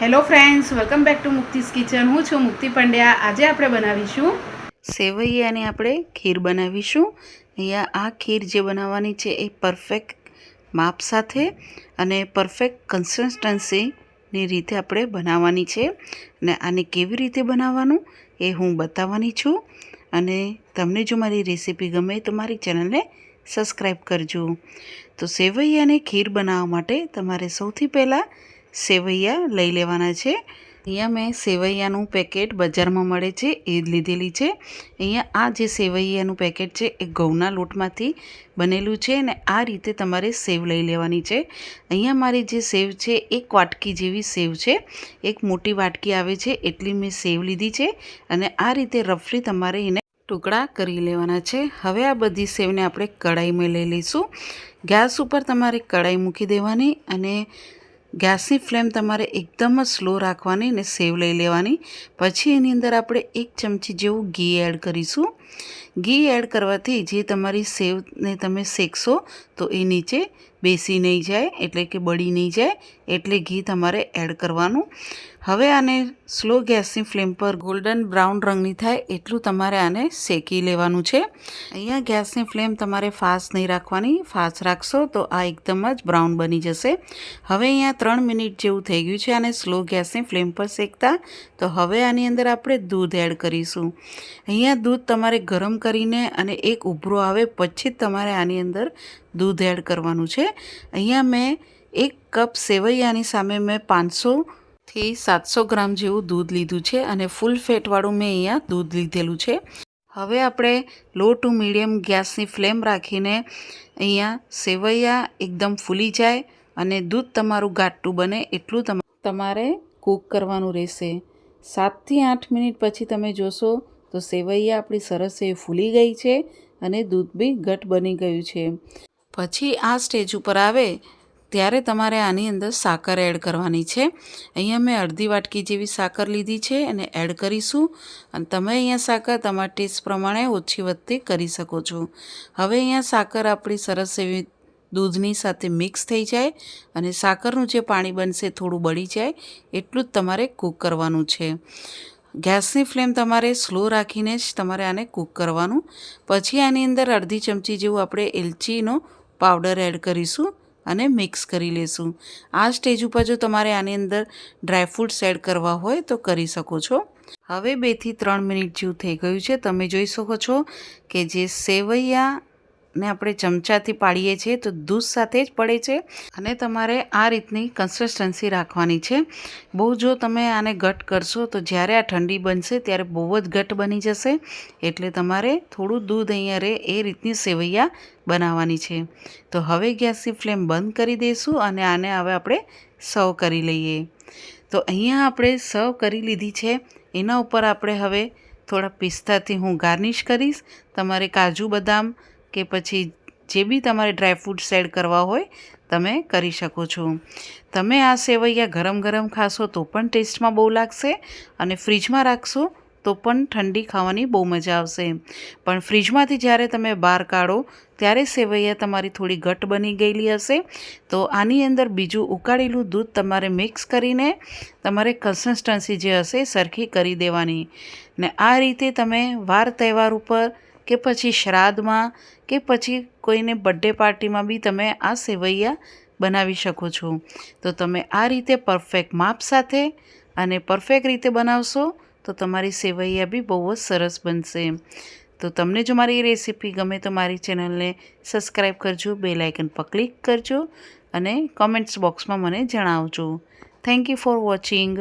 Hello friends welcome back to Mukti's kitchen હું છું મુક્તિ પંડ્યા. આજે આપણે બનાવીશું સેવૈયાને આપણે ખીર બનાવીશું. અહીંયા આ ખીર જે બનાવવાની છે એ પરફેક્ટ માપ સાથે અને પરફેક્ટ કન્સિસ્ટન્સીની રીતે આપણે બનાવવાની છે. અને આને કેવી રીતે બનાવવાનું એ હું બતાવવાની છું. અને તમને જો મારી રેસીપી ગમે તો મારી ચેનલને સબસ્ક્રાઈબ કરજો. તો સેવૈયાની ખીર બનાવવા માટે તમારે સૌથી પહેલાં સેવૈયા લઈ લેવાના છે. અહીંયા મેં સેવૈયાનું પેકેટ બજારમાં મળે છે, એ લીધેલી છે. અહીંયા આ જે સેવૈયાનું પેકેટ છે, એ ઘઉંના લોટમાંથી બનેલું છે અને આ રીતે તમારે સેવ લઈ લેવાની છે. અહીંયા મારી જે સેવ છે, એક વાટકી જેવી સેવ છે. એક મોટી વાટકી આવે છે, એટલી મેં સેવ લીધી છે અને આ રીતે રફલી તમારે એને ટુકડા કરી લેવાના છે. હવે આ બધી સેવને આપણે કઢાઈમાં લઈ લઈશું. ગેસ ઉપર તમારે કઢાઈ મૂકી દેવાની અને ગેસની ફ્લેમ તમારે એકદમ જ સ્લો રાખવાની અને સેવ લઈ લેવાની. પછી એની અંદર આપણે એક ચમચી જેવું ઘી એડ કરીશું. ઘી એડ કરવાથી જે તમારી સેવને તમે શેકશો તો એ નીચે બેસી નહીં જાય, એટલે કે બળી નહીં જાય, એટલે ઘી તમારે એડ કરવાનું. હવે આને સ્લો ગેસની ફ્લેમ પર ગોલ્ડન બ્રાઉન રંગની થાય એટલું તમારે આને શેકી લેવાનું છે. અહીંયા ગેસની ફ્લેમ તમારે ફાસ્ટ નહીં રાખવાની, ફાસ્ટ રાખશો તો આ એકદમ જ બ્રાઉન બની જશે. હવે અહીંયા ત્રણ મિનિટ જેવું થઈ ગયું છે આને સ્લો ગેસની ફ્લેમ પર શેકતા. તો હવે આની અંદર આપણે દૂધ એડ કરીશું. અહીંયા દૂધ તમારે ગરમ કરીને અને એક ઉભરો આવે પછી જ તમારે આની અંદર દૂધ એડ કરવાનું છે. અહીંયા મેં એક કપ સેવૈયાની સામે મેં પાંચસો થી સાતસો ગ્રામ જેવું દૂધ લીધું છે અને ફૂલ ફેટવાળું મેં અહીંયા દૂધ લીધેલું છે. હવે આપણે લો ટુ મીડિયમ ગેસની ફ્લેમ રાખીને અહીંયા સેવૈયા એકદમ ફૂલી જાય અને દૂધ તમારું ઘાટું બને એટલું તમ, તમારે કૂક કરવાનું રહેશે. સાતથી આઠ મિનિટ પછી તમે જોશો તો સેવૈયા આપણી સરસ એ ફૂલી ગઈ છે અને દૂધ બી ઘટ બની ગયું છે. પછી આ સ્ટેજ ઉપર આવે ત્યારે તમારે આની અંદર સાકર એડ કરવાની છે. અહીંયા મેં અડધી વાટકી જેવી સાકર લીધી છે અને એડ કરીશું. અને તમે અહીંયા સાકર તમારા ટેસ્ટ પ્રમાણે ઓછી વધતી કરી શકો છો. હવે અહીંયા સાકર આપણી સરસ એવી દૂધની સાથે મિક્સ થઈ જાય અને સાકરનું જે પાણી બનશે થોડું બળી જાય એટલું જ તમારે કૂક કરવાનું છે. ગેસની ફ્લેમ તમારે સ્લો રાખીને જ તમારે આને કૂક કરવાનું. પછી આની અંદર અડધી ચમચી જેવું આપણે એલચીનો પાવડર એડ કરીશું. અને મિક્સ કરી લેશું. આ સ્ટેજ ઉપર જો તમારે આની અંદર ડ્રાયફ્રૂટ્સ એડ કરવા હોય તો કરી શકો છો. હવે બેથી ત્રણ મિનિટ જેવું થઈ ગયું છે. તમે જોઈ શકો છો કે જે સેવૈયા ને આપણે ચમચાથી પાડીએ છીએ તો દૂધ સાથે જ પડે છે અને તમારે આ રીતની કન્સિસ્ટન્સી રાખવાની છે. બહુ જો તમે આને ઘટ કરશો તો જ્યારે આ ઠંડી બનશે ત્યારે બહુ જ ઘટ બની જશે. એટલે તમારે થોડું દૂધ અહીંયા રહે એ રીતની સેવૈયા બનાવવાની છે. તો હવે ગેસની ફ્લેમ બંધ કરી દઈશું અને આને હવે આપણે સર્વ કરી લઈએ. તો અહીંયા આપણે સર્વ કરી લીધી છે. એના ઉપર આપણે હવે થોડા પિસ્તાથી હું ગાર્નિશ કરીશ. તમારે કાજુ બદામ કે પછી જે બી તમારે ડ્રાયફ્રૂટ્સ એડ કરવા હોય, તમે કરી શકો છો. તમે આ સેવૈયા ગરમ ગરમ ખાશો તો પણ ટેસ્ટમાં બહુ લાગશે અને ફ્રીજમાં રાખશો તો પણ ઠંડી ખાવાની બહુ મજા આવશે. પણ ફ્રીજમાંથી જ્યારે તમે બહાર કાઢો, ત્યારે સેવૈયા તમારી થોડી ઘટ બની ગયેલી હશે. તો આની અંદર બીજું ઉકાળેલું દૂધ તમારે મિક્સ કરીને તમારે કન્સિસ્ટન્સી જે હશે સરખી કરી દેવાની. ને આ રીતે તમે વાર તહેવાર ઉપર કે પછી શ્રાદ્ધમાં કે પછી કોઈને બર્થડે પાર્ટીમાં બી તમે આ સેવૈયા બનાવી શકો છો. તો તમે આ રીતે પરફેક્ટ માપ સાથે અને પરફેક્ટ રીતે બનાવશો તો તમારી સેવૈયા બી બહુ જ સરસ બનશે. તો તમને જો મારી રેસીપી ગમે તો મારી ચેનલને સબસ્ક્રાઈબ કરજો બે લાઇકન પર ક્લિક કરજો અને કોમેન્ટ્સ બોક્સમાં મને જણાવજો. Thank you for watching